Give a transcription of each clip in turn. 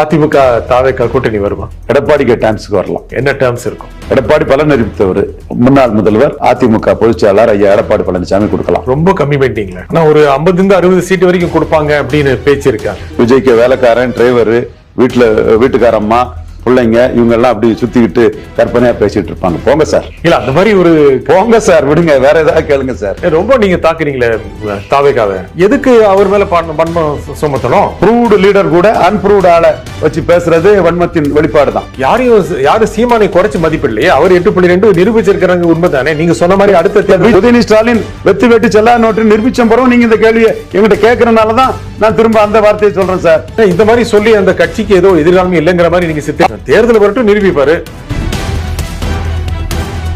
அதிமுக தாவேக்கா கூட்டணி வருமா? எடப்பாடிக்கு டான்ஸுக்கு வரலாம். என்ன டேர்ம்ஸ் இருக்கும்? எடப்பாடி பலன் அறிவித்தவர் முன்னாள் முதல்வர் அதிமுக பொதுச்செயலாளர் ஐயா எடப்பாடி பழனிசாமி கொடுக்கலாம். ரொம்ப கம்மி பண்ணிட்டீங்களே. ஆனா ஒரு ஐம்பதுல இருந்து அறுபது சீட் வரைக்கும் கொடுப்பாங்க அப்படின்னு பேச்சு இருக்காங்க விஜய்க்கு வேலைக்காரன் டிரைவர் வீட்டுல வீட்டுக்காரம்மா பிள்ளைங்க இவங்க எல்லாம் அப்படி சுத்திக்கிட்டு கற்பனையா பேசிட்டு இருப்பாங்க. போங்க சார். இல்ல அந்த மாதிரி ஒரு போங்க சார் விடுங்க வேற ஏதாவது கேளுங்க சார். ரொம்ப நீங்க தாக்குறீங்களே தாவேக்காவை. எதுக்கு அவர் மேல பண்பம் சுமத்தணும்? ப்ரூவ்டு லீடர் கூட அன்ப்ரூவ்டு ஆளை வச்சு பேசுறது வன்மத்தின் வெளிப்பாடு தான். யாரையும் யாரும் சீமானை குறைச்சு மதிப்பிடலையே? அவர் எட்டு புள்ளி ரெண்டு நிரூபிச்சிருக்கிறாங்க உண்மைதானே? நீங்க சொன்ன மாதிரி அடுத்த தேர்தல் உதயநிதி ஸ்டாலின் வெத்து வெட்டு செல்லா நோட்டு நிரூபிச்ச பிறகு நீங்க இந்த கேள்வியை எங்கிட்ட கேட்கறதுனால தான் நான் திரும்ப அந்த வார்த்தையை சொல்றேன் சார். இந்த மாதிரி சொல்லி அந்த கட்சிக்கு ஏதோ எதிர்காலம் இல்லைங்கிற மாதிரி நீங்க சித்த தேர்தல் வரட்டும் நிரூபிப்பாரு.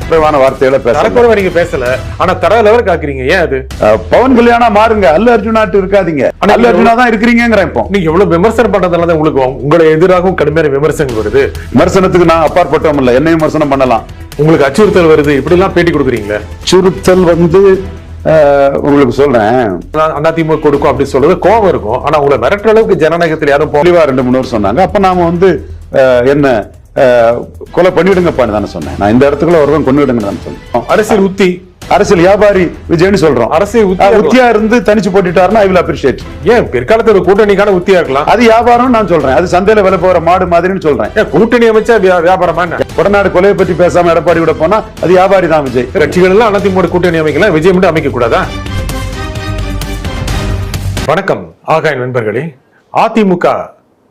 குறைவான வார்த்தைகளை பேச நீங்க பேசல ஆனா தரலவர் காக்குறீங்க ஏன் அது? பவன் கல்யாணா மாறுங்க அல்ல அர்ஜுனாட்டு இருக்காதீங்க. அல்ல அர்ஜுனா தான் இருக்கிறீங்கிறேன் இப்போ. நீங்க எவ்வளவு விமர்சனம் பண்றதால தான் உங்களுக்கு உங்களை எதிராகவும் கடுமையான விமர்சனம் வருது. விமர்சனத்துக்கு நான் அப்பாற்பட்டவன் இல்ல என்னையும் விமர்சனம் பண்ணலாம். உங்களுக்கு அச்சுறுத்தல் வருது இப்படி எல்லாம் பேட்டி கொடுக்குறீங்களே? சுருத்தல் வந்து உங்களுக்கு சொல்றேன். அதிமுக கொடுக்கும் அப்படின்னு சொல்றது கோவம் இருக்கும் ஆனா உங்களை மிரட்டுற அளவுக்கு ஜனநாயகத்தில் யாரும் போ- தெளிவா ரெண்டு மூணு சொன்னாங்க. அப்ப நாம வந்து என்ன கொலை பண்ணிவிடுங்கப்பான்னு தானே சொன்னேன். நான் இந்த இடத்துக்குள்ள ஒருவன் கொண்டுவிடுங்கன்னு தானே சொன்னேன். அரசியல் உத்தி. அரசியல் வியாபாரி விஜய்னு சொல்றோம். அரசியல் உத்தியா இருந்து தனிச்சு போட்டுட்டாருன்னா ஐ வில் அப்ரிஷியேட் ஏன் பிற்காலத்துல ஒரு கூட்டணிக்கான உத்தியா இருக்கலாம். அது வியாபாரம் நான் சொல்றேன். அது சந்தையில விலை போற மாடு மாதிரின்னு சொல்றேன். கூட்டணி அமைச்சா வியா- வியாபாரமா கொடநாடு கொலையை பற்றி பேசாம எடப்பாடி கூட போனா அது வியாபாரி தான் விஜய். கட்சிகள் எல்லாம் அதிமுக கூட்டணி அமைக்கலாம் விஜய் மட்டும் அமைக்க கூடாதா வணக்கம் ஆகாய் நண்பர்களே. அதிமுக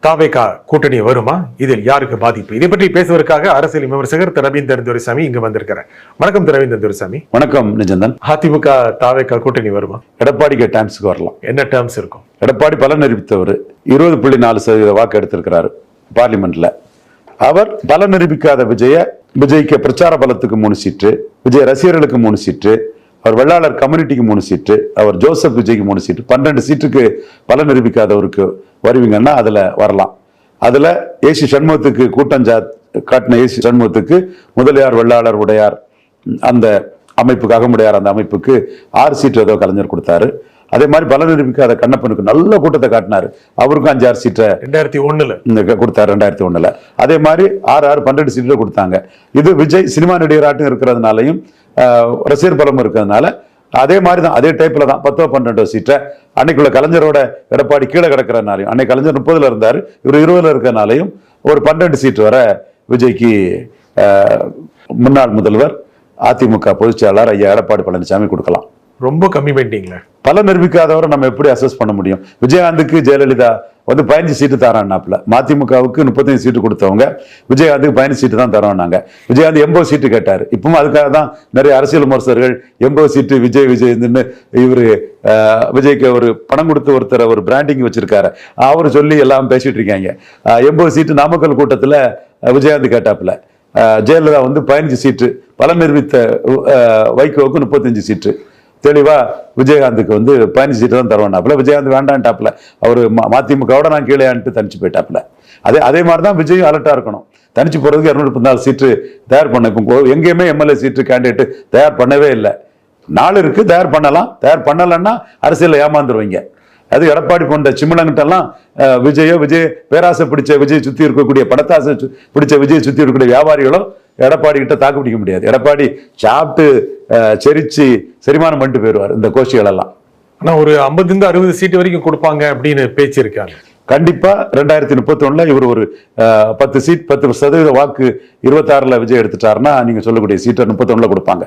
தாவேகா கூட்டணி வருமா? இதில் யாருக்கு பாதிப்பு? இதை பற்றி பேசுவதற்காக அரசியல் விமர்சகர் திரு ரவீந்தர் துரைசாமி இங்க வந்திருக்கிறார். வணக்கம் திரு துரைசாமி. வணக்கம் நிஜந்தன். அதிமுக தாவேக்கா கூட்டணி வருமா? எடப்பாடிக்கு டான்ஸுக்கு வரலாம். என்ன டேர்ம்ஸ் இருக்கும்? எடப்பாடி பலன் அறிவித்தவர் இருபது புள்ளி நாலு சதவீத வாக்கு எடுத்திருக்கிறாரு பார்லிமெண்ட்ல அவர் பலன் அறிவிக்காத விஜய விஜய்க்கு பிரச்சார பலத்துக்கு மூணு சீட்டு விஜய் ரசிகர்களுக்கு மூணு சீட்டு அவர் வெள்ளாளர் கம்யூனிட்டிக்கு மூணு சீட்டு அவர் ஜோசப் விஜய்க்கு மூணு சீட்டு. பன்னெண்டு சீட்டுக்கு பலன் நிரூபிக்காதவருக்கு வருவீங்கன்னா அதில் வரலாம். அதில் ஏசி சண்முகத்துக்கு கூட்டம் ஜா காட்டின ஏசி சண்முகத்துக்கு முதலியார் வெள்ளாளர் உடையார் அந்த அமைப்புக்கு அகமுடையார் அந்த அமைப்புக்கு ஆறு சீட்டு ஏதோ கலைஞர் கொடுத்தாரு. அதே மாதிரி பலன் நிரூபிக்காத கண்ணப்பனுக்கு நல்ல கூட்டத்தை காட்டினாரு. அவருக்கும் அஞ்சு ஆறு சீட்டை ரெண்டாயிரத்தி க- கொடுத்தாரு ரெண்டாயிரத்தி ஒண்ணுல. அதே மாதிரி ஆறு ஆறு பன்னெண்டு சீட்டில் கொடுத்தாங்க. இது விஜய் சினிமா நடிகராட்டும் இருக்கிறதுனாலையும் ரசிகர் பலம் இருக்கிறதுனால அதே மாதிரி தான் அதே டைப்ல தான் பத்தோ பன்னெண்டோ சீட்டை அன்னைக்குள்ள கலைஞரோட எடப்பாடி கீழே கிடக்கிறனாலையும் அன்னைக்கு கலைஞர் முப்பதுல இருந்தாரு இவர் இருபதுல இருக்கிறனாலையும் ஒரு பன்னெண்டு சீட் வர விஜய்க்கு முன்னாள் முதல்வர் அதிமுக பொதுச்செயலாளர் ஐயா எடப்பாடி பழனிசாமி கொடுக்கலாம். ரொம்ப கம்மி பண்ணிட்டீங்களே. பல நிரூபிக்காதவரை நம்ம எப்படி அசஸ் பண்ண முடியும்? விஜயகாந்துக்கு ஜெயலலிதா வந்து பதினஞ்சு சீட்டு தரான்னாப்புல. மதிமுகவுக்கு முப்பத்தஞ்சு சீட்டு கொடுத்தவங்க விஜயகாந்துக்கு பதினஞ்சு சீட்டு தான் தரோம்னாங்க விஜயகாந்த் எண்பது சீட்டு கேட்டார். இப்பவும் அதுக்காக தான் நிறைய அரசியல் விமர்சகர்கள் எண்பது சீட்டு விஜய் விஜய்ன்னு இவரு விஜய்க்கு ஒரு பணம் கொடுத்து ஒருத்தர் ஒரு பிராண்டிங் வச்சிருக்காரு. அவர் சொல்லி எல்லாம் பேசிட்டு இருக்காங்க. எண்பது சீட்டு நாமக்கல் கூட்டத்துல விஜயகாந்த் கேட்டாப்புல. ஜெயலலிதா வந்து பதினஞ்சு சீட்டு பல நிரூபித்த வைகோவுக்கு முப்பத்தஞ்சு சீட்டு தெளிவா விஜயகாந்துக்கு வந்து பயணி சீட்டு தான் தருவானாப்புல. விஜயகாந்த் வேண்டான்ட்டாப்புல. அவர் மதிமுகவோட நான் கீழேன்ட்டு தனிச்சு போயிட்டாப்புல. அதே அதே மாதிரி தான் விஜயும் அலர்ட்டாக இருக்கணும். தனிச்சு போறதுக்கு இரநூத்தி நாலு சீட்டு தயார் பண்ண இப்போ எங்கேயுமே எம்எல்ஏ சீட்டு கேண்டிடேட்டு தயார் பண்ணவே இல்லை. நாலு இருக்குது தயார் பண்ணலாம். தயார் பண்ணலைன்னா அரசியலில் ஏமாந்துருவீங்க. அது எடப்பாடி போன்ற சிம்மனங்கிட்டெல்லாம் விஜயோ விஜய் பேராசை பிடிச்ச விஜய் சுற்றி இருக்கக்கூடிய படத்தாசை சு- பிடிச்ச விஜய் சுற்றி இருக்கக்கூடிய வியாபாரிகளோ எடப்பாடி கிட்ட தாக்கு பிடிக்க முடியாது. எடப்பாடி சாப்பிட்டு செரிச்சு செரிமானம் பண்ணிட்டு போயிடுவார் இந்த கோஷ்டிகள் எல்லாம் ஆனா ஒரு ஐம்பதுல இருந்து அறுபது சீட் வரைக்கும் கொடுப்பாங்க அப்படின்னு பேச்சு இருக்காங்க கண்டிப்பா ரெண்டாயிரத்தி முப்பத்தி இவர் ஒரு பத்து சீட் பத்து சதவீத வாக்கு இருபத்தாறுல விஜய் எடுத்துட்டாருன்னா நீங்க சொல்லக்கூடிய சீட்டை முப்பத்தொன்னுல கொடுப்பாங்க.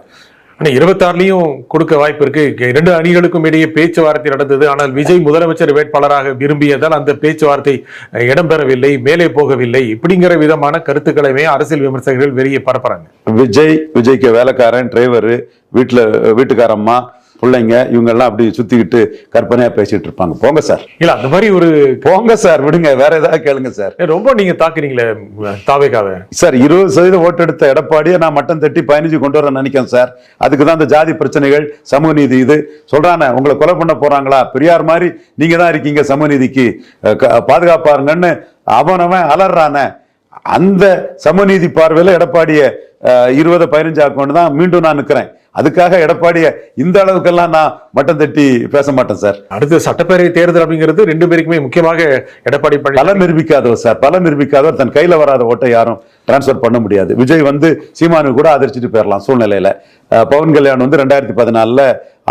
ஆனால் இருபத்தாறுலையும் கொடுக்க வாய்ப்பு இருக்கு. இரண்டு அணிகளுக்கும் இடையே பேச்சுவார்த்தை நடந்தது. ஆனால் விஜய் முதலமைச்சர் வேட்பாளராக விரும்பியதால் அந்த பேச்சுவார்த்தை இடம்பெறவில்லை மேலே போகவில்லை. இப்படிங்கிற விதமான கருத்துக்களையுமே அரசியல் விமர்சகர்கள் வெளியே பரப்புறாங்க. விஜய் விஜய்க்கு வேலைக்காரன் டிரைவர் வீட்டில் வீட்டுக்காரம்மா பிள்ளைங்க இவங்க எல்லாம் அப்படி சுத்திக்கிட்டு கற்பனையா பேசிட்டு இருப்பாங்க. போங்க சார். இல்ல அந்த மாதிரி ஒரு போங்க சார் விடுங்க வேற ஏதாவது கேளுங்க சார். ரொம்ப நீங்க தாக்குறீங்களே தாவேக்காவை? சார் இருபது சதவீதம் ஓட்டு எடுத்த எடப்பாடியை நான் மட்டம் தட்டி பதினஞ்சு கொண்டு வர நினைக்கிறேன் சார். அதுக்கு தான் இந்த ஜாதி பிரச்சனைகள் சமூக நீதி இது. சொல்றானே உங்களை கொலை பண்ண போறாங்களா? பெரியார் மாதிரி நீங்க தான் இருக்கீங்க சமூக நீதிக்கு. பாதுகாப்பாருங்கன்னு அவனவன் அலறானே. அந்த சமநீதி பார்வையில எடப்பாடிய இருபது பதினஞ்சு ஆக்கணும் தான் மீண்டும் நான் நிக்கிறேன். அதுக்காக எடப்பாடிய இந்த அளவுக்கெல்லாம் நான் மட்டம் தட்டி பேச மாட்டேன் சார். அடுத்து சட்டப்பேரவை தேர்தல் அப்படிங்கிறது ரெண்டு பேருக்குமே முக்கியமாக எடப்பாடி பலம் நிரூபிக்காதவர் சார். பலம் நிரூபிக்காதவர். தன் கையில வராத ஓட்டை யாரும் டிரான்ஸ்ஃபர் பண்ண முடியாது. விஜய் வந்து சீமானு கூட ஆதரிச்சுட்டு போயிடலாம் சூழ்நிலையில. பவன் கல்யாண் வந்து ரெண்டாயிரத்தி பதினாலுல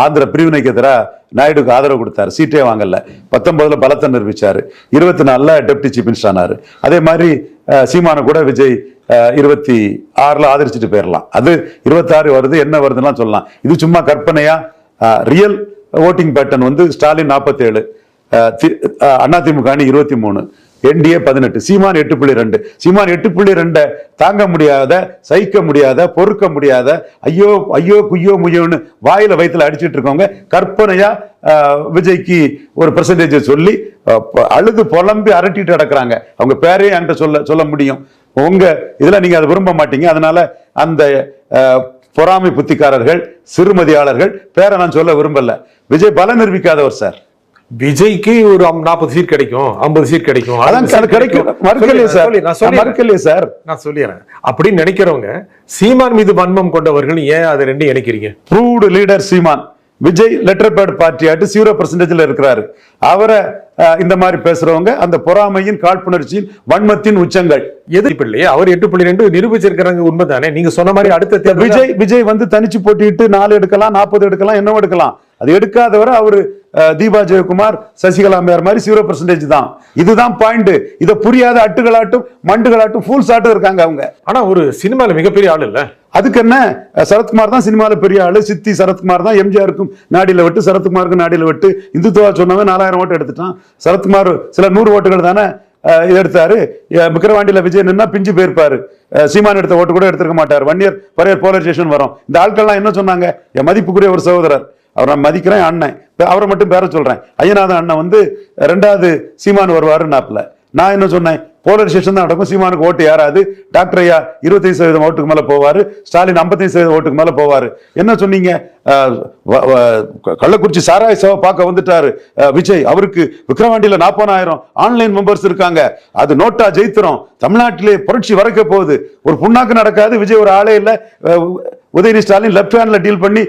ஆந்திர பிரிவினைக்கு எதிராக நாயுடுக்கு ஆதரவு கொடுத்தாரு. சீட்டே வாங்கல. பத்தொன்பதுல பலத்தை நிரூபிச்சாரு. இருபத்தி நாலுல டெப்டி சீஃப் மினிஸ்டர் ஆனாரு. அதே மாதிரி சீமான சீமானை கூட விஜய் இருபத்தி ஆறுல ஆதரிச்சுட்டு போயிடலாம் அது இருபத்தாறு வருது என்ன வருதுலாம் சொல்லலாம். இது சும்மா கற்பனையா? ரியல் ஓட்டிங் பேட்டர்ன் வந்து ஸ்டாலின் நாற்பத்தேழு அதிமுக அணி இருபத்தி மூணு என்டிஏ பதினெட்டு சீமான் எட்டு புள்ளி ரெண்டு. சீமான் எட்டு புள்ளி ரெண்டை தாங்க முடியாத சகிக்க முடியாத பொறுக்க முடியாத ஐயோ ஐயோ குய்யோ முய்யோன்னு வாயில வயிற்றுல அடிச்சிட்டு இருக்கவங்க கற்பனையா விஜய்க்கு ஒரு பெர்சன்டேஜ் சொல்லி அழுது புலம்பி அரட்டிட்டு கிடக்குறாங்க அவங்க பேரையும் என்கிட்ட சொல்ல சொல்ல முடியும். உங்க இதெல்லாம் நீங்க அதை விரும்ப மாட்டீங்க. அதனால அந்த பொறாமை புத்திக்காரர்கள் சிறுமதியாளர்கள் பேரை நான் சொல்ல விரும்பல. விஜய் பல நிரூபிக்காதவர் சார். விஜய்க்கு ஒரு நாற்பது சீட் கிடைக்கும் ஐம்பது சீட் கிடைக்கும். அதான் 60 seat கிடைக்கும். மறுக்கலையே சொல்லி- சார். நான் சொல்லிடுறேன். மறுக்கலையே சார். நான் சொல்லிடுறேன். அப்படின்னு நினைக்கிறவங்க சீமான் மீது வன்மம் கொண்டவர்கள் ஏன் அதை ரெண்டும் இணைக்கிறீங்க? Proved leader Seeman. Vijay letter pad party ஆட்டு ஜீரோ பர்சன்டேஜ்ல இருக்கிறாரு. அவரை இந்த மாதிரி பேசுறவங்க அந்த பொறாமையின் காழ்ப்புணர்ச்சியின் வன்மத்தின் உச்சங்கள். எது இப்ப இல்லையே அவர் எட்டு புள்ளி ரெண்டு நிரூபிச்சிருக்கிறாங்க உண்மைதானே? நீங்க சொன்ன மாதிரி அடுத்த விஜய் விஜய் வந்து தனிச்சு போட்டிட்டு நாலு எடுக்கலாம் நாற்பது எடுக்கலாம் என்னவோ எடுக்கலாம். அது எடுக்காதவரை அவரு தீபா ஜெயக்குமார் சசிகலா அம்மையார் மாதிரி ஜீரோ பர்சன்டேஜ் தான். இதுதான் பாயிண்ட் இதை புரியாத அட்டுகளாட்டும் மண்டுகளாட்டும் ஃபூல்ஸ் ஆட்டும் இருக்காங்க அவங்க. ஆனா ஒரு சினிமால மிகப்பெரிய ஆள் இல்ல? அதுக்கு என்ன? சரத்குமார் தான் சினிமால பெரிய ஆளு. சித்தி சரத்குமார் தான் எம்ஜிஆருக்கும் நாடியில விட்டு சரத்குமாருக்கும் நாடியில விட்டு. இந்துத்துவா சொன்னவன் நாலாயிரம் ஓட்டு எடுத்துட்டான். சரத்குமார் சில நூறு ஓட்டுகள் தானே எடுத்தாரு. விக்கிரவாண்டியில விஜய் நின்னா பிஞ்சு போயிருப்பாரு. சீமான் எடுத்த ஓட்டு கூட எடுத்திருக்க மாட்டார். ஒன் இயர் பரையர் போலரைசேஷன் வரும். இந்த ஆட்கள்லாம் என்ன சொன்னாங்க? என் மதிப்புக்குரிய ஒரு சகோதரர் அவர் நான் மதிக்கிறேன் அண்ணன். அவரை மட்டும் பேர சொல்கிறேன் ஐயநாதன் அண்ணன் வந்து ரெண்டாவது சீமான் வருவார் நாப்பில் நான் என்ன சொன்னேன்? போலரைசேஷன் தான் நடக்கும். சீமானுக்கு ஓட்டு ஏறாது. டாக்டர் ஐயா இருபத்தைந்து சதவீதம் ஓட்டுக்கு மேலே போவார். ஸ்டாலின் ஐம்பத்தஞ்சு சதவீதம் ஓட்டுக்கு மேலே போவார். என்ன சொன்னீங்க? வ- கள்ளக்குறிச்சி சாராய சவ பார்க்க வந்துட்டார். விஜய் அவருக்கு விக்ரவாண்டியில் நாற்பதாயிரம் ஆன்லைன் மெம்பர்ஸ் இருக்காங்க. அது நோட்டா ஜெயித்திரம். தமிழ்நாட்டிலே புரட்சி வரைக்க போகுது. ஒரு புண்ணாக்கு நடக்காது. விஜய் ஒரு ஆளே இல்லை. Udhayanidhi Stalin left handle deal பண்ணி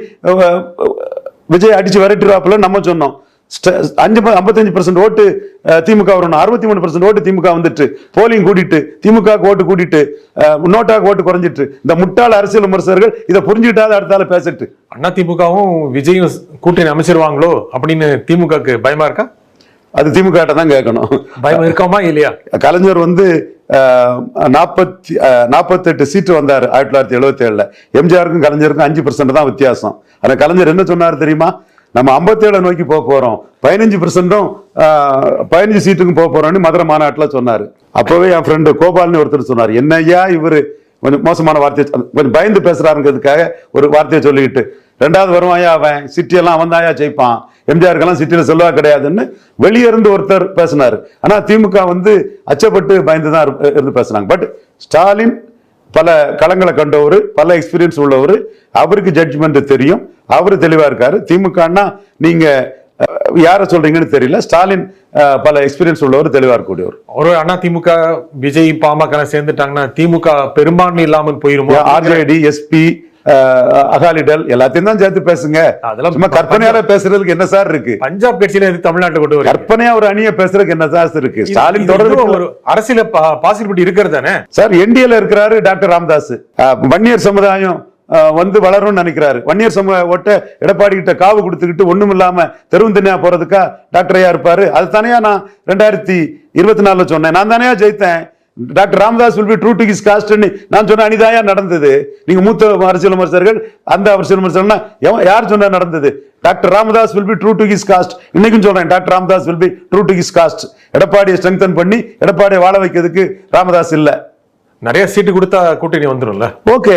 விஜய் அடிச்சு விரட்டுறாப்புல நம்ம சொன்னோம். ஸ்ட- அஞ்சு ஐம்பத்தஞ்சு பர்சன்ட் ஓட்டு திமுக வரணும். அறுபத்தி மூணு பர்சன்ட் ஓட்டு திமுக வந்துட்டு. போலிங் கூட்டிட்டு திமுக ஓட்டு கூட்டிட்டு அஹ், நோட்டாக்கு ஓட்டு குறைஞ்சிட்டு. இந்த முட்டாள் அரசியல் விமர்சகர்கள் இதை புரிஞ்சுக்கிட்டாத அடுத்தால பேசிட்டு. அண்ணா திமுகவும் விஜயும் கூட்டணி அமைச்சிருவாங்களோ அப்படின்னு திமுகக்கு பயமா இருக்கா? அது திமுக தான் கேட்கணும். பயம் இருக்காமா இல்லையா? கலைஞர் வந்து நாற்பத்தி நாற்பத்தெட்டு சீட்டு வந்தார் ஆயிரத்தி தொள்ளாயிரத்தி எழுபத்தி ஏழுல எம்ஜிஆருக்கும் கலைஞருக்கும் அஞ்சு பர்சன்ட் தான் வித்தியாசம். ஆனா கலைஞர் என்ன சொன்னார் தெரியுமா? நம்ம 57 நோக்கி போக போறோம். பதினஞ்சு பர்சன்டும் பதினஞ்சு சீட்டுக்கும் போக போறோம்னு மதுரை மாநாட்டில் சொன்னாரு. அப்பவே என் ஃப்ரெண்டு கோபால்னு ஒருத்தர் சொன்னார். என்னய்யா இவரு? கொஞ்சம் மோசமான வார்த்தையை கொஞ்சம் பயந்து பேசுறாருங்கிறதுக்காக ஒரு வார்த்தையை சொல்லிக்கிட்டு ரெண்டாவது வருவாயா அவன்? சிட்டியெல்லாம் அவன் தாயா ஜெயிப்பான்? எம்ஜிஆருக்கெல்லாம் சிட்டியில் செல்வா கிடையாதுன்னு வெளியே இருந்து ஒருத்தர் பேசினார். ஆனால் திமுக வந்து அச்சப்பட்டு பயந்து தான் இருந்து பேசுனாங்க பட் ஸ்டாலின் பல களங்களை கண்டவர் பல எக்ஸ்பீரியன்ஸ் உள்ளவர். அவருக்கு ஜட்ஜ்மெண்ட் தெரியும். அவரு தெளிவாக இருக்காரு. திமுகன்னா நீங்கள் யாரை சொல்றீங்கன்னு தெரியல. ஸ்டாலின் பல எக்ஸ்பீரியன்ஸ் உள்ளவர் தெளிவா இருக்கக்கூடியவர் ஒரு அண்ணா திமுக விஜய் பாமக சேர்ந்துட்டாங்கன்னா திமுக பெரும்பான்மை இல்லாமல் போயிருமா? ஆர்ஜேடி எஸ்பி அகாலிடல் எல்லாத்தையும் தான் சேர்த்து பேசுங்க. அதெல்லாம் சும்மா கற்பனையால பேசுறதுக்கு என்ன சார் இருக்கு? பஞ்சாப் கட்சியில எது தமிழ்நாட்டை கொண்டு வரீங்க? கற்பனையா ஒரு அணியை பேசுறதுக்கு என்ன சார் இருக்கு? ஸ்டாலின் தொடர்ந்து ஒரு அரசியல பாசிபிலிட்டி இருக்கிறது தானே? சார் என்டிஏல இருக்கிறாரு டாக்டர் ராமதாஸ். வன்னியர் சமுதாயம் வந்து வளரும்னு நினைக்கிறாரு. வன்னியர் சமூக ஓட்ட எடப்பாடி கிட்ட காவு கொடுத்துக்கிட்டு ஒன்றும் இல்லாமல் தெருவும் தனியா போகிறதுக்கா டாக்டர் ஐயா அது தனியாக நான் ரெண்டாயிரத்தி இருபத்தி நாலில் சொன்னேன். நான் தானையா ஜெயித்தேன். Doctor Ramadoss will be true to his காஸ்ட்னு நான் சொன்ன அனிதாயா நடந்தது. நீங்கள் மூத்த அரசியல் விமர்சகர்கள் அந்த அரசியல் விமர்சகர்னா எவன் யார் சொன்னால் நடந்தது? Doctor Ramadoss will be true to his caste இன்னைக்கும் சொல்கிறேன் doctor Ramadoss will be true to his caste எடப்பாடியை ஸ்ட்ரெங்தன் பண்ணி எடப்பாடியை வாழ வைக்கிறதுக்கு ராமதாஸ் இல்லை. நிறைய சீட்டு கொடுத்தா கூட்டணி வந்துரும்ல? ஓகே.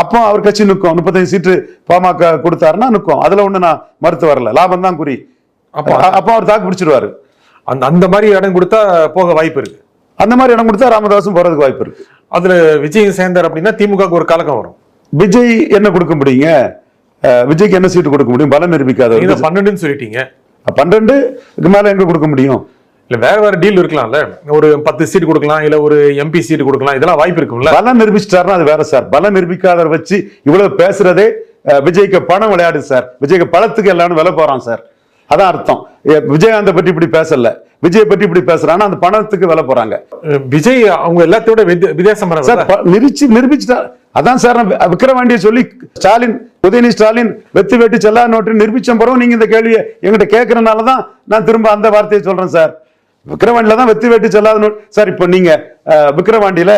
அப்போ அவர் கட்சி நிற்கும் முப்பத்தஞ்சு சீட்டு பாமக கொடுத்தாருன்னா நிற்கும் அதுல ஒண்ணு நான் மறுத்து வரல. லாபம் தான் குறி. அப்போ அப்போ அவர் தாக்கு பிடிச்சிருவாரு. அந்த அந்த மாதிரி இடம் கொடுத்தா போக வாய்ப்பு இருக்கு. அந்த மாதிரி இடம் கொடுத்தா ராமதாஸும் போறதுக்கு வாய்ப்பு இருக்கு. அதுல விஜய் சேர்ந்தார் அப்படின்னா திமுகவுக்கு ஒரு கலக்கம் வரும். விஜய் என்ன கொடுக்க முடியுங்க? விஜய்க்கு என்ன சீட்டு கொடுக்க முடியும்? பலம் நிரூபிக்காத பன்னெண்டுன்னு சொல்லிட்டீங்க. பன்னெண்டுக்கு மேல எங்க கொடுக்க முடியும்? இல்ல வேற வேற டீல் இருக்கலாம்ல. ஒரு பத்து சீட் கொடுக்கலாம் இல்ல ஒரு எம்பி சீட் கொடுக்கலாம் இதெல்லாம் வாய்ப்பு இருக்கும்ல. பலம் நிரூபிச்சிட்டாருன்னா அது வேற சார். பலம் நிரூபிக்காதவர் வச்சு இவ்வளவு பேசுறதே விஜய்க்கு பணம் விளையாடு சார். விஜய்க்கு பழத்துக்கு எல்லாரும் விலை போறான் சார். அதான் அர்த்தம். விஜயகாந்தை பற்றி இப்படி பேசல. விஜய் பற்றி இப்படி பேசுறான்னா அந்த பணத்துக்கு விலை போறாங்க. விஜய் அவங்க எல்லாத்தையோட வித்தி- வித்தியாசம் சார் நிரூபிச்சு நிரூபிச்சுட்டா அதான் சார் நான் விக்கிரவாண்டியை சொல்லி ஸ்டாலின் உதயநிதி ஸ்டாலின் வெத்து வெட்டி செல்லா நோட்டு நிரூபிச்ச பிறகு நீங்க இந்த கேள்வியை எங்கிட்ட கேட்கறதுனால தான் நான் திரும்ப அந்த வார்த்தையை சொல்றேன் சார். விக்கிரவாண்டியில தான் வெற்றி வெட்டி செல்லாத சார் இப்போ நீங்க விக்கிரவாண்டியில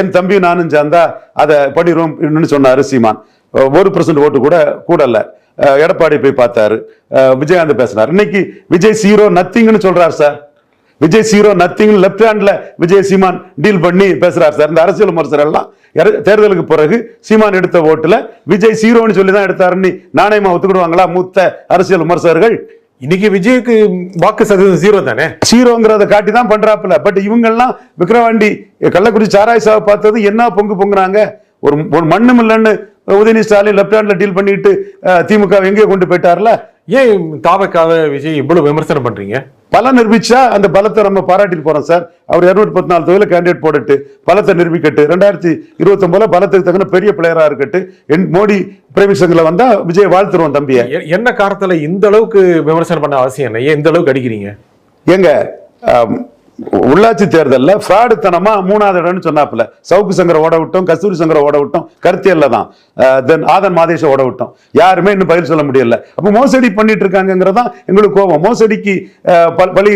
என் தம்பி நானும் சேர்ந்தா அதை படிரும் சொன்னாரு சீமான். ஒரு பர்சன்ட் ஓட்டு கூட கூடல எடப்பாடி போய் பார்த்தாரு. விஜயகாந்த் பேசினார். இன்னைக்கு விஜய் சீரோ நத்திங்னு சொல்றாரு sir. Vijay zero nothing left ஹேண்ட்ல விஜய் சீமான் டீல் பண்ணி பேசுறாரு சார். இந்த அரசியல் விமர்சகர் எல்லாம் தேர்தலுக்கு பிறகு சீமான் எடுத்த ஓட்டுல விஜய் சீரோன்னு சொல்லி தான் எடுத்தாருன்னு நாணயமா ஒத்துக்கிடுவாங்களா? மூத்த அரசியல் விமர்சகர்கள் இன்னைக்கு விஜய்க்கு வாக்கு சதவீதம் ஜீரோ தானே? சீரோங்கிறத காட்டி தான் பண்றாப்புல. பட் இவங்கெல்லாம் விக்ரவாண்டி கள்ளக்குறிச்சி சாராய் சாவை பார்த்தது என்ன பொங்கு பொங்குறாங்க? ஒரு ஒரு மண்ணும் இல்லைன்னு உதயநிதி ஸ்டாலின் லெப்ட் ஹேண்ட்ல டீல் பண்ணிட்டு திமுக எங்கேயோ கொண்டு போயிட்டார்ல? ஏன் தாவக்காக விஜய் இவ்வளவு விமர்சனம் பண்றீங்க? பலம் நிரூபிச்சா அந்த பலத்தை நம்ம பாராட்டிட்டு போறோம் சார். அவர் இருநூத்தி பத்தி நாலு தொகுதியில கேண்டிடேட் போட்டுட்டு பலத்தை நிரூபிக்கட்டு. ரெண்டாயிரத்தி இருபத்தி ஒன்பதுல பலத்துக்கு தகுந்த பெரிய பிளேயரா இருக்கட்டு. என் மோடி பிரேமிக் சங்கில வந்தா விஜய் வாழ்த்துருவோம் தம்பிய என்ன காரணத்துல இந்த அளவுக்கு விமர்சனம் பண்ண அவசியம் என்ன? ஏன் இந்த அளவுக்கு அடிக்கிறீங்க? எங்க உள்ளாட்சி தேர்தலில் ஃப்ராடுத்தனமா மூணாவது இடம்னு சொன்னாப்புல. சவுக்கு சங்கரை ஓட விட்டோம் கஸ்தூரி சங்கரை ஓட விட்டோம் கருத்தியல்ல தான். தென் ஆதன் மாதேஷ ஓட விட்டோம். யாருமே இன்னும் பதில் சொல்ல முடியல. அப்போ மோசடி பண்ணிட்டு இருக்காங்கிறதான் எங்களுக்கு கோபம். மோசடிக்கு பலி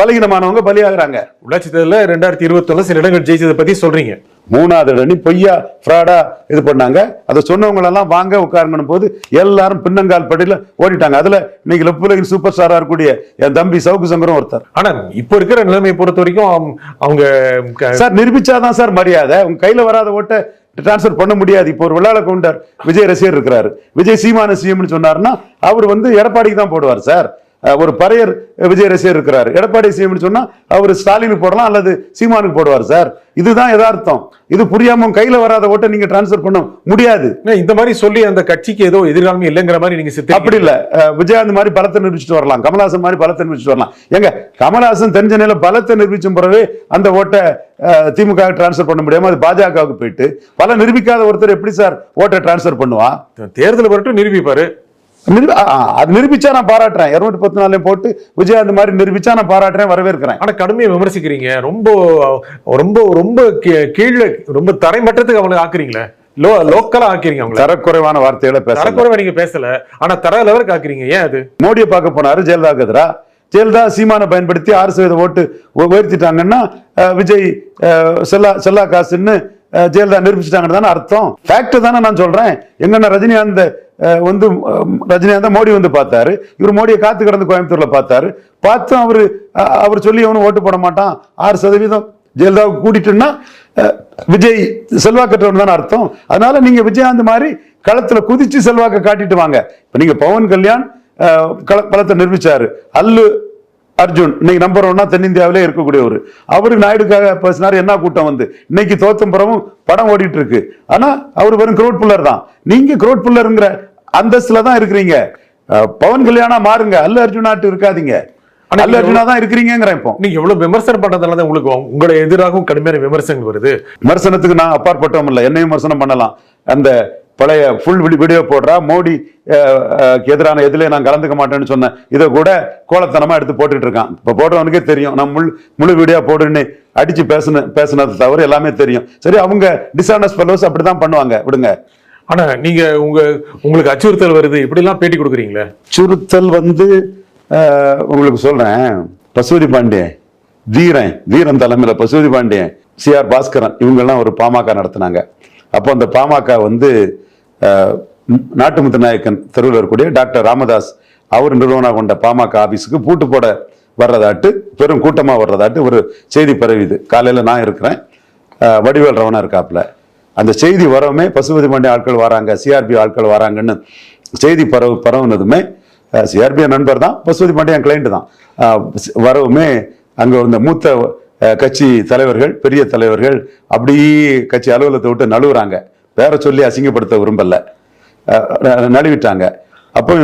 பலகீனமானவங்க பலியாகிறாங்க. உள்ளாட்சி தேர்தலில் ரெண்டாயிரத்தி இருபத்தி சில இடங்கள் ஜெயிச்சதை பத்தி சொல்றீங்க. மூணாவது அணி பொய்யா ஃப்ராடா இது பண்ணாங்க. அதை சொன்னவங்க எல்லாம் வாங்க உட்காருங்கன்னு போது எல்லாரும் பின்னங்கால் படியில ஓடிட்டாங்க. அதுல இன்னைக்கு லெப்புலகின் சூப்பர் ஸ்டாரா இருக்கக்கூடிய என் தம்பி சவுக்கு சங்கரும் ஒருத்தர். ஆனா இப்ப இருக்கிற நிலைமையை பொறுத்த வரைக்கும் அவங்க- சார் நிரூபிச்சாதான் சார் மரியாதை. உங்க கையில வராத ஓட்டை டிரான்ஸ்ஃபர் பண்ண முடியாது. இப்போ ஒரு விழால கவுண்டர் விஜய் ரசிகர் இருக்கிறாரு. விஜய் சீமான சிஎம்னு சொன்னாருன்னா அவர் வந்து எடப்பாடிக்கு தான் போடுவார் சார். ஒரு பறையர் விஜய் ரசிகர் இருக்கிறாரு. எடப்பாடி சிஎம்னு சொன்னா அவர் ஸ்டாலினுக்கு போடலாம் அல்லது சீமானுக்கு போடுவார் சார். இதுதான் யதார்த்தம். இது புரியாம கையில வராத ஓட்டை நீங்க டிரான்ஸ்ஃபர் பண்ண முடியாது. இந்த மாதிரி சொல்லி அந்த கட்சிக்கு ஏதோ எதிர்காலமே இல்லைங்கிற மாதிரி நீங்க. அப்படி இல்ல. விஜயகாந்த் மாதிரி பலத்தை நிரூபிச்சுட்டு வரலாம். கமலஹாசன் மாதிரி பலத்தை நிரூபிச்சுட்டு வரலாம். எங்க கமலஹாசன் தெரிஞ்ச நிலையில பலத்தை நிரூபிச்சும் பிறகு அந்த ஓட்டை திமுக டிரான்ஸ்ஃபர் பண்ண முடியாம அது பாஜகவுக்கு போயிட்டு பல நிரூபிக்காத ஒருத்தர் எப்படி சார் ஓட்டை டிரான்ஸ்ஃபர் பண்ணுவான் தேர்தல் வரட்டும் நிரூபிப்பாரு. அது நிரூபிச்சா நான் பாராட்டுறேன். இருநூத்தி பத்து நாளையும் போட்டு விஜயகாந்த் மாதிரி நிரூபிச்சா நான் பாராட்டுறேன் வரவேற்கிறேன். ஆனா கடுமையா விமர்சிக்கிறீங்க. ரொம்ப ரொம்ப ரொம்ப கீழே ரொம்ப தரைமட்டத்துக்கு அவங்களை ஆக்குறீங்களே? லோ லோக்கலா ஆக்கிறீங்க அவங்கள? தரக்குறைவான வார்த்தைகளை பேச தரக்குறைவா நீங்க பேசல. ஆனா தர லெவலுக்கு ஆக்குறீங்க. ஏன் அது? மோடியை பார்க்க போனாரு ஜெயலலிதா எதிரா. ஜெயலலிதா சீமானை பயன்படுத்தி ஆறு சதவீத ஓட்டு உயர்த்திட்டாங்கன்னா விஜய் செல்லா செல்லா காசுன்னு ஜெயலலிதா நிரூபிச்சிட்டாங்கன்னு தானே அர்த்தம்? ஃபேக்ட் தானே நான் சொல்றேன். எங்கன்னா ரஜினிகாந்த் வந்து ரஜினிகாந்த் மோடி வந்து பார்த்தாரு. இவர் மோடியை காத்து கிடந்து கோயம்புத்தூர்ல பார்த்தாரு. பார்த்தும் அவரு அவர் சொல்லி அவனும் ஓட்டு போட மாட்டான். ஆறு சதவீதம் ஜெயலலிதாவுக்கு கூட்டிட்டுன்னா விஜய் செல்வாக்கற்றவன் தானே அர்த்தம். அதனால நீங்க விஜயகாந்த் மாதிரி களத்துல குதிச்சு செல்வாக்க காட்டிட்டு வாங்க. இப்ப நீங்க பவன் கல்யாண் கள- களத்தை நிரூபிச்சாரு. அல்லு அர்ஜுன் இன்னைக்கு நம்பர் ஒன்னா தென்னிந்தியாவிலே இருக்கக்கூடியவர். அவரு நாயுடுக்காக பேசினாரு என்ன கூட்டம் வந்து? இன்னைக்கு தோத்தும் புறமும் படம் ஓடிட்டு இருக்கு ஆனா அவர் வெறும் க்ரோட் புல்லர் தான். நீங்க க்ரோட் புல்லருங்கிற அந்தஸ்துல தான் இருக்கிறீங்க. பவன் கல்யாணா மாறுங்க. அல்லு அர்ஜுனாட்டு இருக்காதீங்க. அல்லு அர்ஜுனா தான் இருக்கிறீங்கிறேன் இப்போ. நீங்க எவ்வளவு விமர்சனம் பண்றதுனால தான் உங்களுக்கு உங்களை எதிராகவும் கடுமையான விமர்சனங்கள் வருது. விமர்சனத்துக்கு நான் அப்பாற்பட்டவன் இல்லை. என்னையும் விமர்சனம் பண்ணலாம். அந்த பழைய ஃபுல் வீடியோ போடுறா. மோடி எதிரான எதுல நான் கலந்துக்க மாட்டேன்னு சொன்னேன் இதை கூட கோலத்தனமா எடுத்து போட்டுட்டு இருக்கான். இப்ப போடுறவனுக்கே தெரியும். நான் முழு முழு வீடியோ போடுன்னு அடிச்சு பேசுன பேசுனது தவிர எல்லாமே தெரியும். சரி அவங்க டிஸ்ஆனஸ்ட் ஃபெல்லோஸ் அப்படிதான் பண்ணுவாங்க. விடுங்க. ஆனா நீங்க உங்க உங்களுக்கு அச்சுறுத்தல் வருது. இப்படி எல்லாம் பேட்டி கொடுக்குறீங்களே? சுருத்தல் வந்து உங்களுக்கு சொல்றேன். பசுபதி பாண்டியன் வீரன் வீரன் தலைமையில பசுபதி பாண்டியன் சி ஆர் பாஸ்கரன் இவங்கெல்லாம் ஒரு பாமக நடத்தினாங்க. அப்போ அந்த பாமக வந்து நாட்டுமுத்து நாயக்கன் தெருவில் இருக்கக்கூடிய டாக்டர் ராமதாஸ் அவர் நிறுவனம் கொண்ட பாமக ஆபீஸுக்கு பூட்டு போட வர்றதாட்டு பெரும் கூட்டமாக வர்றதாட்டு ஒரு செய்தி பரவிது காலையில் நான் இருக்கிறேன். வடிவேல் ரவணா இருக்காப்புல. அந்த செய்தி வரவுமே பசுபதி மண்டி ஆட்கள் வராங்க சிஆர்பி ஆட்கள் வராங்கன்னு செய்தி பரவு பரவுனதுமே சிஆர்பி நண்பர் தான் பசுபதி பாண்டியன் கிளைண்ட் தான். வரவுமே அங்கே இருந்த மூத்த கட்சி தலைவர்கள் பெரிய தலைவர்கள் அப்படியே கட்சி அலுவலகத்தை விட்டு நழுவுறாங்க. பேரை சொல்லி அசிங்கப்படுத்த விரும்பல. நழுவிட்டாங்க அப்போ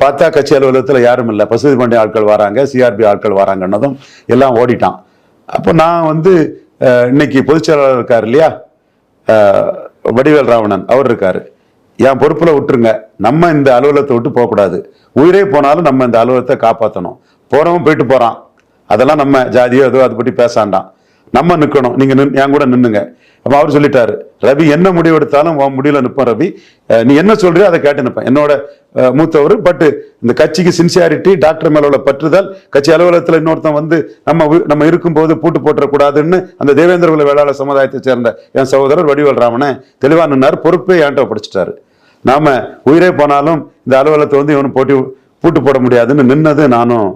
பார்த்தா கட்சி அலுவலகத்தில் யாரும் இல்லை. பசுபதி பாண்டி ஆட்கள் வராங்க சிஆர்பி ஆட்கள் வராங்கன்னதும் எல்லாம் ஓடிட்டான். அப்போ நான் வந்து இன்னைக்கு பொதுச் செயலாளர் இருக்கார் இல்லையா? வடிவேல் ராவணன் அவர் இருக்கார். என் பொறுப்பில் விட்டுருங்க. நம்ம இந்த அலுவலகத்தை விட்டு போகக்கூடாது. உயிரே போனாலும் நம்ம இந்த அலுவலகத்தை காப்பாற்றணும் போகிறவன் போயிட்டு போகிறான் அதெல்லாம் நம்ம ஜாதியோ ஏதோ அதை பற்றி பேசாண்டாம். நம்ம நிற்கணும் நீங்கள் நின் என் கூட நின்னுங்க. அப்போ அவர் சொல்லிட்டாரு ரவி என்ன முடிவு எடுத்தாலும் உன் முடியல நிற்பேன் ரவி. நீ என்ன சொல்றியோ அதை கேட்டு நிற்பேன் என்னோட மூத்தவர் பட் இந்த கட்சிக்கு சின்சியாரிட்டி டாக்டர் மேல உள்ள பற்றுதல் கட்சி அலுவலகத்தில் இன்னொருத்தன் வந்து நம்ம நம்ம இருக்கும்போது பூட்டு போட்டுறக்கூடாதுன்னு அந்த தேவேந்திர குல வேளாளர் சமுதாயத்தை சேர்ந்த என் சகோதரர் வடிவேல் ராமனை தெளிவாக நின்னார் பொறுப்பே ஏன்ட்ட படிச்சிட்டாரு நாம உயிரே போனாலும் இந்த அலுவலகத்தை வந்து இவனு போட்டி பூட்டு போட முடியாதுன்னு நின்னது நானும்.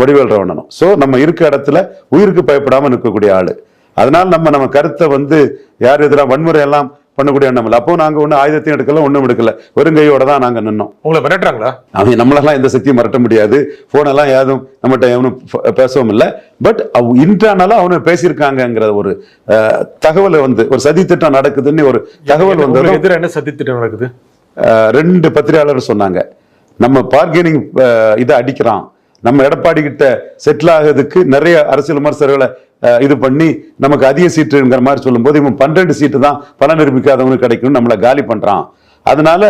வடிவேல் ரவணனும் ஸோ நம்ம இருக்க இடத்துல உயிருக்கு பயப்படாம நிற்கக்கூடிய ஆளு. அதனால நம்ம நம்ம கருத்தை வந்து யார் எதிராக வன்முறை எல்லாம் பண்ணக்கூடிய எண்ணம் அப்போ நாங்க ஒன்றும் ஆயுதத்தையும் எடுக்கல ஒன்றும் எடுக்கல. வெறுங்கையோட தான் நாங்க நின்னோம். உங்களை மிரட்டுறாங்களா? அவன் நம்மளெல்லாம் எந்த சக்தியும் மறட்ட முடியாது. போன் எல்லாம் யாரும் நம்மகிட்ட எவனும் பேசவும் இல்லை. பட் இன்டர்னலா அவனு பேசியிருக்காங்கங்கிற ஒரு தகவலை வந்து ஒரு சதி திட்டம் நடக்குதுன்னு ஒரு தகவல் வந்ததும் எதிராக என்ன சதித்திட்டம் நடக்குது? ரெண்டு பத்திரிகையாளர் சொன்னாங்க. நம்ம பார்கெனிங் இதை அடிக்கிறான். நம்ம எடப்பாடி கிட்ட செட்டில் ஆகிறதுக்கு நிறைய அரசியல் விமர்சகர்களை இது பண்ணி நமக்கு அதிக சீட்டுங்கிற மாதிரி சொல்லும்போது இவன் பன்னெண்டு சீட்டு தான் பல நிரூபிக்காதவனுக்கு கிடைக்கும் நம்மளை காலி பண்றான். அதனால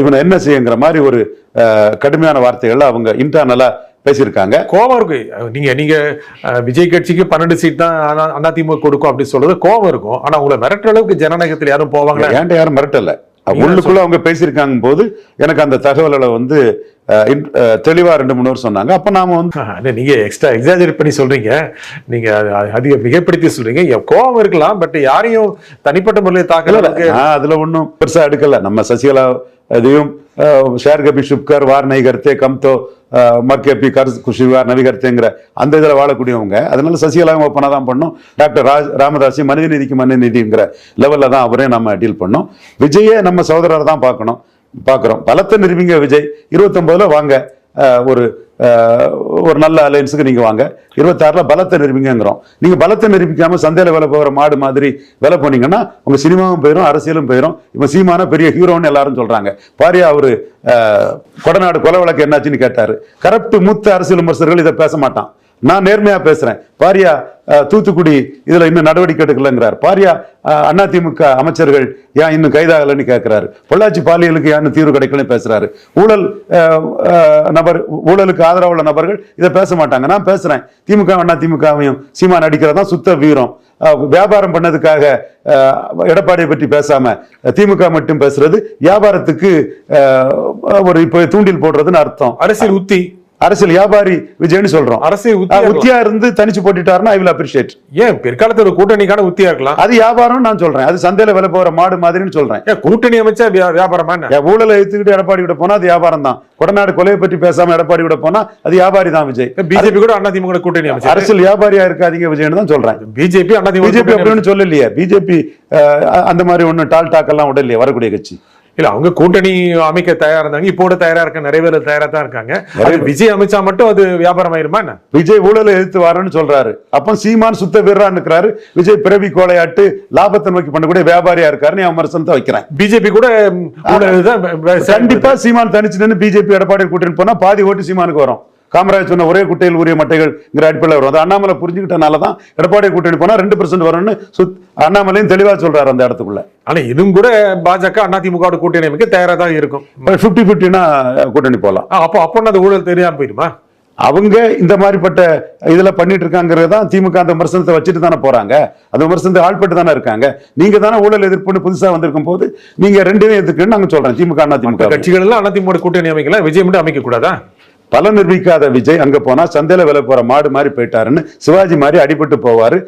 இவனை என்ன செய்யுங்கிற மாதிரி ஒரு கடுமையான வார்த்தைகள்ல அவங்க இன்டர்னலா பேசியிருக்காங்க. கோவம் இருக்கு நீங்க நீங்க விஜய் கட்சிக்கு பன்னெண்டு சீட் தான் அதிமுக கொடுக்கும் அப்படி சொல்றது கோவம் இருக்கும். ஆனா உங்களை மிரட்டுற அளவுக்கு ஜனநாயகத்தில் யாரும் போவாங்களா? ஏன்ட்ட யாரும் மிரட்டல. உள்ளுக்குள்ள அவங்க பேசியிருக்காங்க போது எனக்கு அந்த தகவல்களை வந்து தெளிவா ரெண்டு மூணு பேர் சொன்னாங்க. அப்ப நாம வந்து நீங்க எக்ஸ்ட்ரா எக்ஸாஜரேட் பண்ணி சொல்றீங்க. நீங்க அது- அது அதிக மிகப்படுத்தி சொல்றீங்க. கோவம் இருக்கலாம் பட் யாரையும் தனிப்பட்ட முறையில் தாக்கல அதுல ஒண்ணும் பெருசா எடுக்கல. நம்ம சசிகலா அதையும் ஷேர் கபி சுப்கர் வார் நை கர்த்தே கம் தோ அஹ், கர் குஷிவார் நவி கர்த்தேங்கிற அந்த இதில் வாழக்கூடியவங்க அதனால சசிகலாவும் ஓப்பனா தான் பண்ணோம் டாக்டர் ராஜ் ராமதாசி மனித நீதிக்கு மனித நிதிங்கிற லெவலில் தான் அவரே நம்ம டீல் பண்ணோம் விஜயை நம்ம சகோதரர் தான் பார்க்கணும் பார்க்குறோம் பலத்தை நிரூபிங்க விஜய் இருபத்தொம்போதில் வாங்க ஒரு ஒரு நல்ல அலையன்ஸுக்கு நீங்கள் வாங்க. இருபத்தாறுல பலத்தை நிரூபிங்கிறோம் நீங்கள் பலத்தை நிரூபிக்காமல் சந்தையில் வேலை போகிற மாடு மாதிரி வேலை போனீங்கன்னா உங்கள் சினிமாவும் போயிடும் அரசியலும் போயிடும் இப்போ சீமான பெரிய ஹீரோன்னு எல்லாரும் சொல்கிறாங்க பாரியா அவர் கொடநாடு கொலை வழக்கு என்னாச்சுன்னு கேட்டாரு. கரப்ட் மூத்த அரசியல் விமர்சகர்கள் இதை பேச மாட்டான். நான் நேர்மையா பேசுறேன். பாரியா தூத்துக்குடி இதுல இன்னும் நடவடிக்கை எடுக்கலங்கிறார். பாரியா அதிமுக அமைச்சர்கள் ஏன் இன்னும் கைதாகலைன்னு கேட்கிறாரு பொள்ளாச்சி பாலியலுக்கு ஏன் தீர்வு கிடைக்கலன்னு பேசுறாரு. ஊழல் நபர் ஊழலுக்கு ஆதரவுள்ள நபர்கள் இதை பேச மாட்டாங்க. நான் பேசுறேன். திமுக அண்ணா திமுகவையும் சீமான் அடிக்கிறதா சுத்த வீரம். வியாபாரம் பண்ணதுக்காக எடப்பாடியை பற்றி பேசாம திமுக மட்டும் பேசுறது வியாபாரத்துக்கு ஒரு இப்போ தூண்டில் போடுறதுன்னு அர்த்தம். அரசியல் உத்தி. அரசியல் வியாபாரி விஜய்னு சொல்றோம். அரசியல் உத்தியா இருந்து தனிச்சு போட்டுட்டாருன்னா ஐ வில் அப்ரிஷியேட் ஏன் பிற்காலத்துல ஒரு கூட்டணிக்கான உத்தியா இருக்கலாம்? அது வியாபாரம் நான் சொல்றேன். அது சந்தையில விலை போற மாடு மாதிரின்னு சொல்றேன். கூட்டணி அமைச்சா வியா- வியாபாரமா ஊழலை எடுத்துக்கிட்டு எடப்பாடி கூட போனா அது வியாபாரம் தான். கொடநாடு கொலையை பற்றி பேசாம எடப்பாடி கூட போனா அது வியாபாரி தான் விஜய். பிஜேபி கூட அதிமுக கூட்டணி அமைச்சர் அரசியல் வியாபாரியா இருக்காதீங்க விஜய்னு தான் சொல்றேன். பிஜேபி அதிமுக பிஜேபி கூட்டணி அப்படின்னு சொல்லலையே. பிஜேபி அந்த மாதிரி ஒண்ணு டால் டாக் எல்லாம் உடலையே வரக்கூடிய கட்சி. இல்ல அவங்க கூட்டணி அமைக்க தயாரா இருந்தாங்க. இப்போ தயாரா இருக்க நிறைய பேர் தயாரா தான் இருக்காங்க. விஜய் அமைச்சா மட்டும் அது வியாபாரம் ஆயிருமா என்ன? விஜய் ஊழலை எதிர்த்து வரேன்னு சொல்றாரு. அப்ப சீமான் சுத்த வீரரா இருக்கிறாரு விஜய் பிறவி கோலையாட்டு லாபத்தை நோக்கி பண்ணக்கூடிய வியாபாரியா இருக்காருன்னு விமர்சனத்தை வைக்கிறேன். பிஜேபி கூட கண்டிப்பா சீமான் தனிச்சு நின்று பிஜேபி எடப்பாடி கூட்டணி போனா பாதி ஓட்டு சீமானுக்கு வரும். காமராஜ் சொன்ன ஒரே குட்டையில் உரிய மட்டைகள்ங்கிற அடிப்படையில் வரும். அது அண்ணாமலை புரிஞ்சுக்கிட்டனால தான் எடப்பாடி கூட்டணி போனா ரெண்டு பர்சன்ட் வரும்னு சுத் அண்ணாமலையும் தெளிவா சொல்றாரு அந்த இடத்துக்குள்ள. ஆனா இதுவும் கூட பாஜக அதிமுக கூட்டணி அமைக்க தயாரா தான் இருக்கும். ஃபிஃப்டி ஃபிஃப்டினா கூட்டணி போகலாம் அப்போ அப்போ அது ஊழல் தெரியாம போயிடுமா அவங்க இந்த மாதிரிப்பட்ட இதுல பண்ணிட்டு இருக்காங்கிறது தான் திமுக அந்த விமர்சனத்தை வச்சுட்டு தானே போறாங்க. அந்த விமர்சனத்தை ஆள்பட்டு தானே இருக்காங்க. நீங்க தானே ஊழல் எதிர்ப்புன்னு புதுசா வந்திருக்கும் போது நீங்க ரெண்டுமே எதுக்குன்னு நாங்க சொல்றேன் திமுக அண்ணா திமுக. கட்சிகள் எல்லாம் அதிமுக கூட்டணி அமைக்கலாம் விஜய் மட்டும் அமைக்க கூடாதா பல நிரூபிக்காத விஜய் அங்க போனா சந்தையில விலை போற மாடு மாதிரி போயிட்டாருன்னு சிவாஜி மாதிரி அடிபட்டு போவாரு.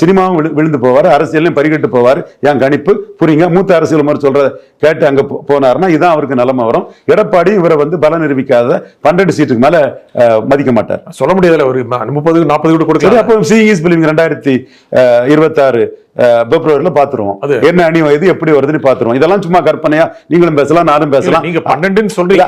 சினிமாவும் விழு- விழுந்து போவாரு. அரசியலையும் பறிகட்டு போவாரு. என் கணிப்பு புரியுங்க? மூத்த அரசியல் மாதிரி சொல்றத கேட்டு அங்க போ- போனாருன்னா இதான் அவருக்கு நிலைமை வரும். எடப்பாடி இவரை வந்து பல நிரூபிக்காத பன்னெண்டு சீட்டுக்கு மேல மதிக்க மாட்டார். சொல்ல முடியாதுல ஒரு முப்பது நாற்பது கூட சரி கொடுக்கலாம் அப்போ சிஇஸ் பிலிம் ரெண்டாயிரத்தி இருபத்தாறு பிப்ரவரியில பாத்துருவோம். அது- என்ன அணி வயது எப்படி வருதுன்னு பாத்துருவோம். இதெல்லாம் சும்மா கற்பனையா நீங்களும் பேசலாம் நானும் பேசலாம். நீங்க பன்னெண்டுன்னு சொல்றீங்க.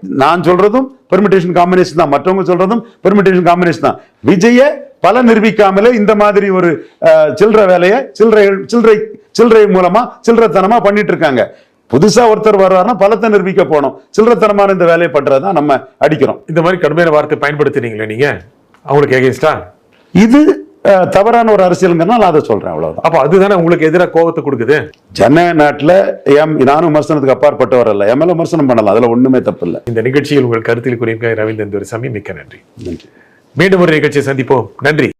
நான் சொல்றதும் பெர்மிட்டேஷன் காம்பினேஷன் தான். மற்றவங்க சொல்றதும் பெர்மிட்டேஷன் காம்பினேஷன் தான். விஜய பல நிரூபிக்காமலே இந்த மாதிரி ஒரு சில்லறை வேலையை சில்லறை சில்லறை சில்லறை மூலமா சில்லறைத்தனமா பண்ணிட்டு இருக்காங்க புதுசா ஒருத்தர் வர்றாருன்னா பலத்தை நிரூபிக்க போனோம் சில்லறத்தனமான இந்த வேலையை பண்றதுதான் நம்ம அடிக்கிறோம். இந்த மாதிரி கடுமையான வார்த்தை பயன்படுத்துனீங்களே நீங்க? அவங்களுக்கு எகேன்ஸ்டா இது தவறான ஒரு அரசியலுங்கிறனால நான் அதை சொல்றேன் அவ்வளவுதான். அப்ப அதுதானே உங்களுக்கு எதிராக கோபத்தை கொடுக்குது? ஜனநாயக நாட்டுல எம் நானும் விமர்சனத்துக்கு அப்பாற்பட்டவர் அல்ல. மேல விமர்சனம் பண்ணலாம் அதுல ஒண்ணுமே தப்பு இல்லை இந்த நிகழ்ச்சியில் உங்கள் கருத்தில் கூறியிருக்க ரவீந்திரன் துரைசாமி மிக்க நன்றி. நன்றி. மீண்டும் ஒரு நிகழ்ச்சியை சந்திப்போம். நன்றி.